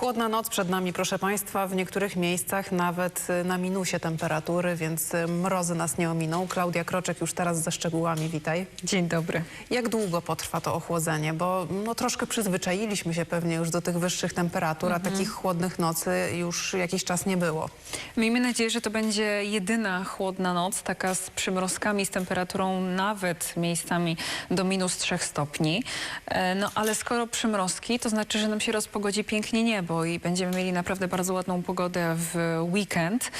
Chłodna noc przed nami, proszę Państwa. W niektórych miejscach nawet y, na minusie temperatury, więc y, mrozy nas nie ominą. Klaudia Kroczek już teraz ze szczegółami. Witaj. Dzień dobry. Jak długo potrwa to ochłodzenie? Bo no, troszkę przyzwyczailiśmy się pewnie już do tych wyższych temperatur, a takich chłodnych nocy już jakiś czas nie było. Miejmy nadzieję, że to będzie jedyna chłodna noc, taka z przymrozkami, z temperaturą nawet miejscami do minus 3 stopni. E, No ale skoro przymrozki, to znaczy, że nam się rozpogodzi pięknie niebo i będziemy mieli naprawdę bardzo ładną pogodę w weekend.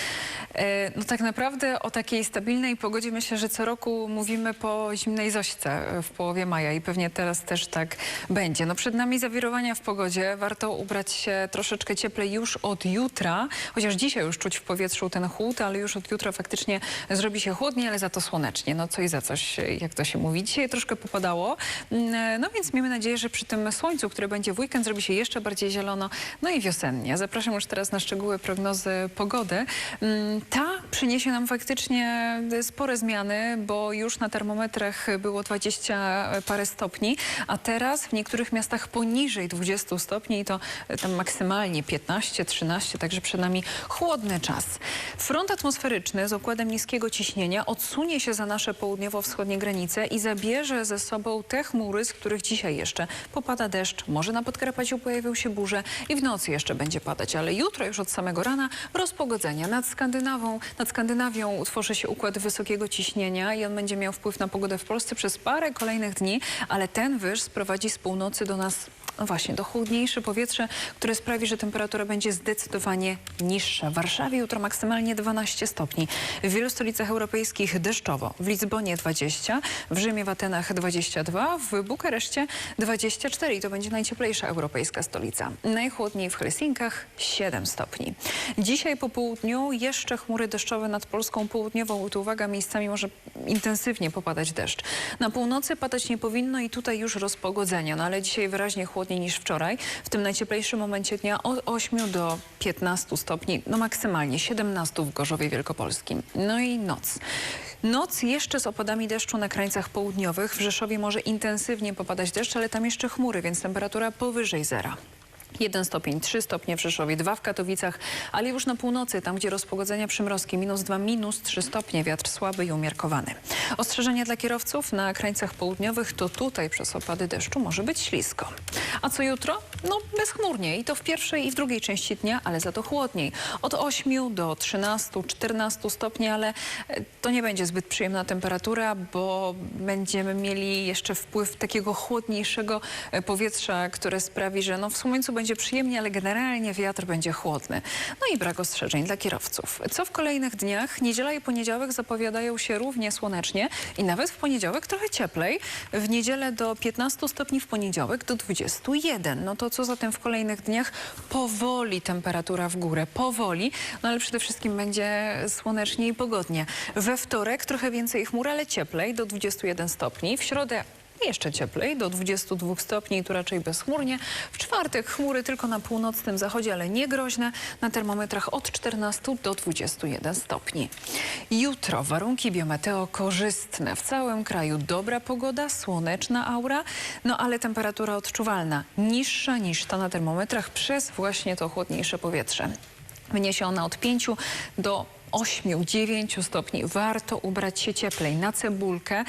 E, No tak naprawdę o takiej stabilnej pogodzie myślę, że co roku mówimy po zimnej zośce e, w połowie maja i pewnie teraz też tak będzie. No przed nami zawirowania w pogodzie. Warto ubrać się troszeczkę cieplej już od jutra, chociaż dzisiaj już czuć w powietrzu ten chłód, ale już od jutra faktycznie zrobi się chłodniej, ale za to słonecznie. No coś za coś, jak to się mówi. Dzisiaj troszkę popadało, Mm, no więc miejmy nadzieję, że przy tym słońcu, które będzie w weekend, zrobi się jeszcze bardziej zielono, no i wiosennie. Zapraszam już teraz na szczegóły prognozy pogody. Mm, Ta przyniesie nam faktycznie spore zmiany, bo już na termometrach było 20 parę stopni, a teraz w niektórych miastach poniżej 20 stopni i to tam maksymalnie 15, 13, także przed nami chłodny czas. Front atmosferyczny z układem niskiego ciśnienia odsunie się za nasze południowo-wschodnie granice i zabierze ze sobą te chmury, z których dzisiaj jeszcze popada deszcz. Może na Podkarpaciu pojawią się burze i w nocy jeszcze będzie padać, ale jutro już od samego rana rozpogodzenia. Nad Skandynawą, nad Skandynawią utworzy się układ wysokiego ciśnienia i on będzie miał wpływ na pogodę w Polsce przez parę kolejnych dni, ale ten wyż sprowadzi z północy do nas no właśnie, to chłodniejsze powietrze, które sprawi, że temperatura będzie zdecydowanie niższa. W Warszawie jutro maksymalnie 12 stopni. W wielu stolicach europejskich deszczowo. W Lizbonie 20, w Rzymie, w Atenach 22, w Bukareszcie 24 i to będzie najcieplejsza europejska stolica. Najchłodniej w Helsinkach 7 stopni. Dzisiaj po południu jeszcze chmury deszczowe nad Polską południową. Tu uwaga, miejscami może intensywnie popadać deszcz. Na północy padać nie powinno i tutaj już rozpogodzenia, no ale dzisiaj wyraźnie chłodniej niż wczoraj. W tym najcieplejszym momencie dnia od 8 do 15 stopni, no maksymalnie 17 w Gorzowie Wielkopolskim. No i noc. Noc jeszcze z opadami deszczu na krańcach południowych. W Rzeszowie może intensywnie popadać deszcz, ale tam jeszcze chmury, więc temperatura powyżej zera. 1 stopień, 3 stopnie w Rzeszowie, 2 w Katowicach, ale już na północy, tam gdzie rozpogodzenia przymrozki, minus 2, minus 3 stopnie, wiatr słaby i umiarkowany. Ostrzeżenia dla kierowców na krańcach południowych, to tutaj przez opady deszczu może być ślisko. A co jutro? No bezchmurnie i to w pierwszej i w drugiej części dnia, ale za to chłodniej. Od 8 do 13, 14 stopni, ale e, to nie będzie zbyt przyjemna temperatura, bo będziemy mieli jeszcze wpływ takiego chłodniejszego e, powietrza, które sprawi, że no w słońcu będzie przyjemnie, ale generalnie wiatr będzie chłodny. No i brak ostrzeżeń dla kierowców. Co w kolejnych dniach? Niedziela i poniedziałek zapowiadają się równie słonecznie i nawet w poniedziałek trochę cieplej. W niedzielę do 15 stopni, w poniedziałek do 21. No to co zatem w kolejnych dniach? Powoli temperatura w górę, powoli, no ale przede wszystkim będzie słonecznie i pogodnie. We wtorek trochę więcej chmur, ale cieplej do 21 stopni. W środę jeszcze cieplej, do 22 stopni tu raczej bezchmurnie. W czwartek chmury tylko na północnym zachodzie, ale nie groźne. Na termometrach od 14 do 21 stopni. Jutro warunki biometeo korzystne. W całym kraju dobra pogoda, słoneczna aura, no ale temperatura odczuwalna. Niższa niż ta na termometrach przez właśnie to chłodniejsze powietrze. Wyniesie ona od 5 do 8-9 stopni. Warto ubrać się cieplej na cebulkę.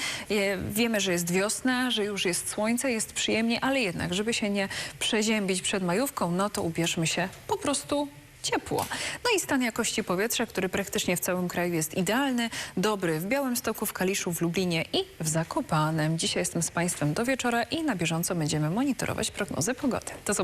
Wiemy, że jest wiosna, że już jest słońce, jest przyjemnie, ale jednak, żeby się nie przeziębić przed majówką, no to ubierzmy się po prostu ciepło. No i stan jakości powietrza, który praktycznie w całym kraju jest idealny, dobry w Białymstoku, w Kaliszu, w Lublinie i w Zakopanem. Dzisiaj jestem z Państwem do wieczora i na bieżąco będziemy monitorować prognozy pogody. Do zobaczenia.